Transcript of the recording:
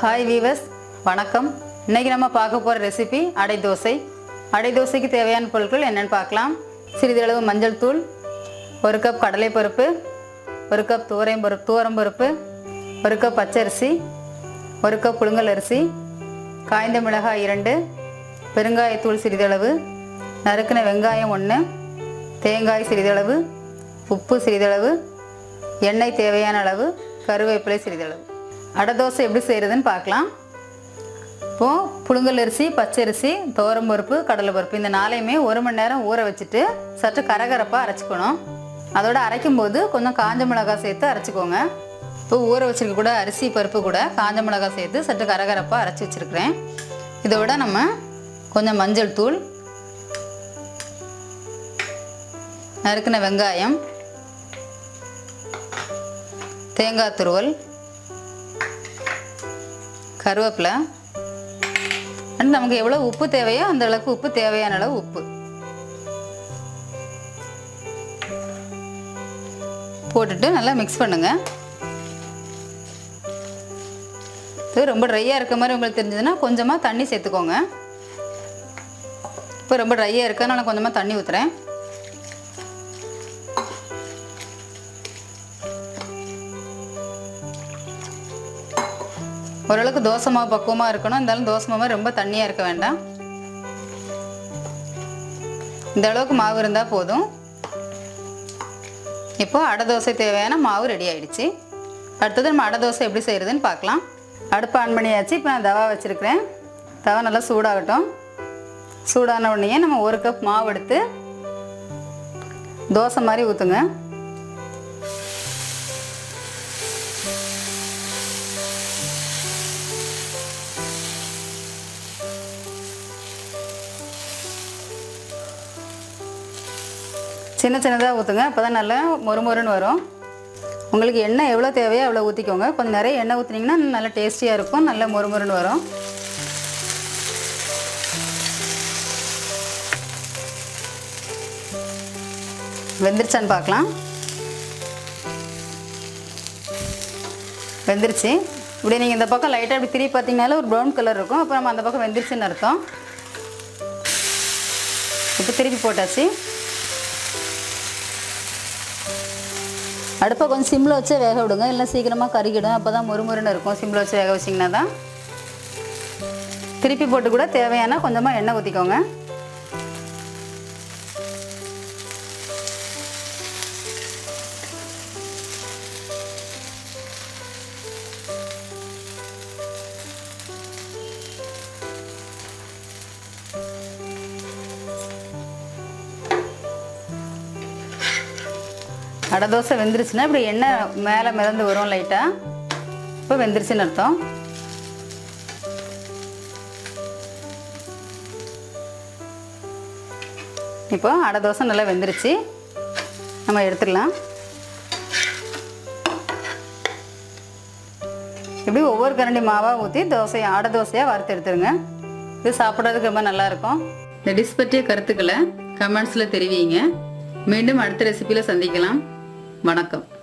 Hi viewers வணக்கம். இன்றைக்கி நம்ம பார்க்க போகிற ரெசிபி அடை தோசை. அடை தோசைக்கு தேவையான பொருட்கள் என்னென்னு பார்க்கலாம். சிறிதளவு மஞ்சள் தூள் ஒரு கப் கடலை பருப்பு ஒரு கப் தூரம் பருப்பு தூரம் பருப்பு ஒரு கப் பச்சரிசி ஒரு கப் புழுங்கல் அரிசி காய்ந்த மிளகாய் இரண்டு பெருங்காயத்தூள் சிறிதளவு நறுக்கின வெங்காயம் ஒன்று தேங்காய் சிறிதளவு உப்பு சிறிதளவு எண்ணெய் தேவையான அளவு கருவேப்பிலை சிறிதளவு அடை தோசை எப்படி செய்கிறதுன்னு பார்க்கலாம். இப்போது புழுங்கல் அரிசி பச்சரிசி பருப்பு கடலை பருப்பு இந்த நாளையுமே ஒரு மணி நேரம் ஊற வச்சுட்டு சற்று கரகரப்பாக அரைச்சிக்கணும். அதோட அரைக்கும் போது கொஞ்சம் காஞ்ச மிளகாய் சேர்த்து அரைச்சிக்கோங்க. இப்போ ஊற வச்சிருக்க கூட அரிசி பருப்பு கூட காஞ்ச மிளகாய் சேர்த்து சற்று கரகரப்பாக அரைச்சி வச்சுருக்கிறேன். இதோட நம்ம கொஞ்சம் மஞ்சள் தூள் நறுக்கின வெங்காயம் தேங்காய் துருவல் கருவேப்பிலை. அண்ட் நமக்கு எவ்வளோ உப்பு தேவையோ அந்த அளவுக்கு உப்பு தேவையான அளவு உப்பு. போட்டுட்டு நல்லா மிக்ஸ் பண்ணுங்க. இது ரொம்ப ட்ரையாக இருக்க மாதிரி உங்களுக்கு தெரிஞ்சதுன்னா கொஞ்சமாக தண்ணி சேர்த்துக்கோங்க. இப்போ ரொம்ப ட்ரையாக இருக்கனால கொஞ்சமாக தண்ணி ஊற்றுறேன் ஓரளவுக்கு தோசை மாவு பக்குவமாக இருக்கணும். இருந்தாலும் தோசை மாவு ரொம்ப தண்ணியாக இருக்க வேண்டாம். இந்த அளவுக்கு மாவு இருந்தால் போதும். இப்போ அடை தோசை தேவையான மாவு ரெடி ஆயிடுச்சு. அடுத்தது நம்ம அடை தோசை எப்படி செய்கிறதுன்னு பார்க்கலாம். அடுப்பு ஆன் பண்ணியாச்சு. இப்போ நான் தவா வச்சுருக்கிறேன். தவா நல்லா சூடாகட்டும். சூடான உடனே நம்ம ஒரு கப் மாவு எடுத்து தோசை மாதிரி ஊற்றுங்க சின்ன சின்னதாக ஊற்றுங்க அப்போ தான் நல்லா மொறுமொறுன்னு வரும். உங்களுக்கு எண்ணெய் எவ்வளோ தேவையோ அவ்வளோ ஊற்றிக்கோங்க கொஞ்சம் நிறைய எண்ணெய் ஊற்றுனீங்கன்னா நல்லா டேஸ்டியாக இருக்கும். நல்லா மொறுமொறுன்னு வரும். வெந்துருச்சான்னு பார்க்கலாம். வெந்துருச்சு. இப்படி நீங்கள் இந்த பக்கம் லைட்டாக இப்படி திருப்பி பார்த்தீங்கனாலும் ஒரு ப்ரௌன் கலர் இருக்கும். அப்புறம் நம்ம அந்த பக்கம் வெந்துருச்சுன்னு அர்த்தம். இப்போ திருப்பி போட்டாச்சு. அடுப்பை கொஞ்சம் சிம்மில் வச்சே வேக விடுங்க. இல்லை சீக்கிரமாக கருகிடும். அப்போ தான் முறுமுறுன்னு இருக்கும். சிம்மில் வச்சு வேக வச்சிங்கன்னா தான். திருப்பி போட்டு கூட தேவையான கொஞ்சமாக எண்ணெய் ஊற்றிக்கோங்க அடை தோசை வெந்துருச்சுன்னா இப்படி எண்ணெய் மேலே மிதந்து வரும் லைட்டாக இப்போ வெந்துருச்சுன்னு அர்த்தம். இப்போ அடை தோசை நல்லா வெந்துருச்சு. நம்ம எடுத்துடலாம். இப்படி ஒவ்வொரு கரண்டி மாவாக ஊற்றி தோசை அடை தோசையாக வறுத்து எடுத்துருங்க. இது சாப்பிட்றதுக்கு ரொம்ப நல்லாயிருக்கும் இந்த டிஷ் பற்றிய கருத்துக்களை கமெண்ட்ஸில் தெரிவிங்க. மீண்டும் அடுத்த ரெசிபியில் சந்திக்கலாம். வணக்கம்.